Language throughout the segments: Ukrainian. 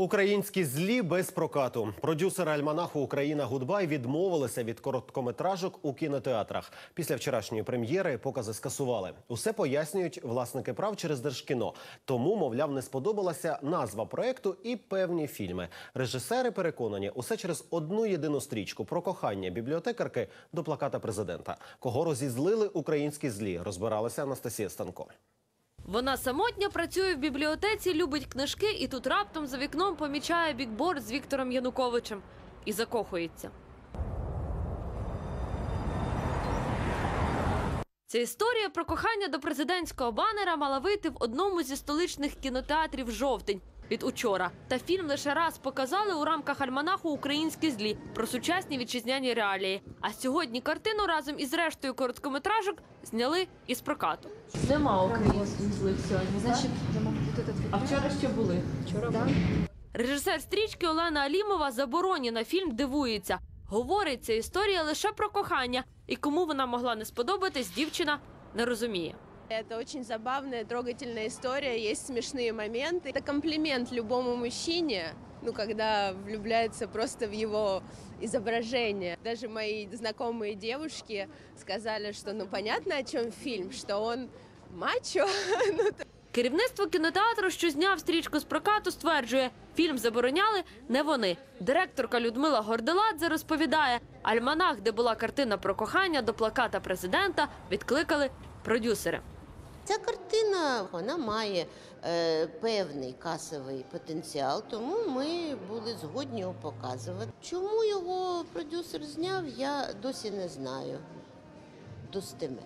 Українські злі без прокату. Продюсери альманаху Україна Гудбай відмовилися від короткометражок у кінотеатрах. Після вчорашньої прем'єри покази скасували. Усе пояснюють власники прав через держкіно. Тому, мовляв, не сподобалася назва проекту і певні фільми. Режисери переконані, усе через одну єдину стрічку про кохання бібліотекарки до плаката президента. Кого розізлили українські злі, розбиралася Анастасія Станко. Вона самотня працює в бібліотеці, любить книжки і тут раптом за вікном помічає бікборд з Віктором Януковичем і закохується. Ця історія про кохання до президентського банера мала вийти в одному зі столичних кінотеатрів жовтень від учора. Та фільм лише раз показали у рамках альманаху Українські злі про сучасні вітчизняні реалії. А сьогодні картину разом із рештою короткометражок зняли із прокату. Нема українських злих сьогодні. Значить, а вчора ще були. Режисер стрічки Олена Алімова забороні на фільм дивується. Говорить, ця історія лише про кохання, і кому вона могла не сподобатись, дівчина не розуміє. Это очень забавная, трогательная история, есть смешные моменты. Это комплимент любому мужчине, ну, когда влюбляется просто в его изображение. Даже мои знакомые девушки сказали, что ну понятно, о чем фильм, что он мачо. Керівництво кінотеатру, що зняв стрічку з прокату, стверджує, фільм забороняли не вони. Директорка Людмила Горделадзе розповідає, альманах, де була картина про кохання до плаката президента, відкликали продюсери. Ця картина вона має е, певний касовий потенціал, тому ми були згодні його показувати. Чому його продюсер зняв, я досі не знаю достеменно.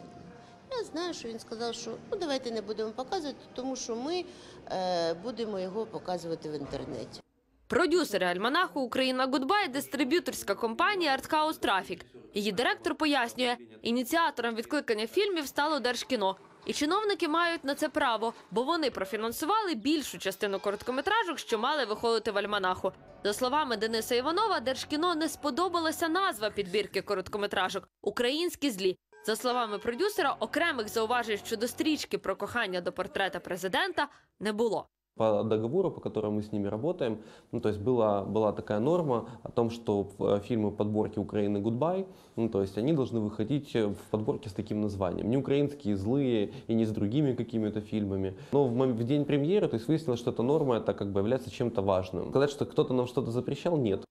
Я знаю, що він сказав, що ну давайте не будемо показувати, тому що ми е, будемо його показувати в інтернеті. Продюсери альманаху Україна Гудбай дистриб'юторська компанія Артхаус Трафік. Її директор пояснює, ініціатором відкликання фільмів стало Держкіно. І чиновники мають на це право, бо вони профінансували більшу частину короткометражок, що мали виходити в альманаху. За словами Дениса Іванова, Держкіно не сподобалася назва підбірки короткометражок Українські злі. За словами продюсера, окремих зауважень щодо стрічки про кохання до портрета президента не було. По договору, по которому мы с ними работаем, ну, то есть была, была такая норма о том, что в, э, фильмы подборки Украины «Гудбай», ну, то есть они должны выходить э, в подборке с таким названием. Не украинские злые и не с другими какими-то фильмами. Но в, мом- в день премьеры, то есть выяснилось, что эта норма это как бы является чем-то важным. Сказать, что кто-то нам что-то запрещал, нет.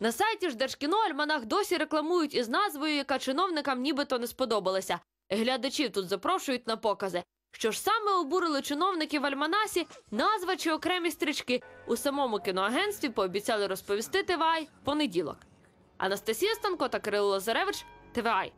На сайті ж Держкіно альманах досі рекламують із назвою, яка чиновникам нібито не сподобалася. Глядачів тут запрошують на покази. Що ж саме обурили чиновників в альманасі, назва чи окремі стрічки у самому кіноагентстві пообіцяли розповісти ТВАЙ в понеділок. Анастасія Станко та Кирило Лазаревич, ТВАЙ.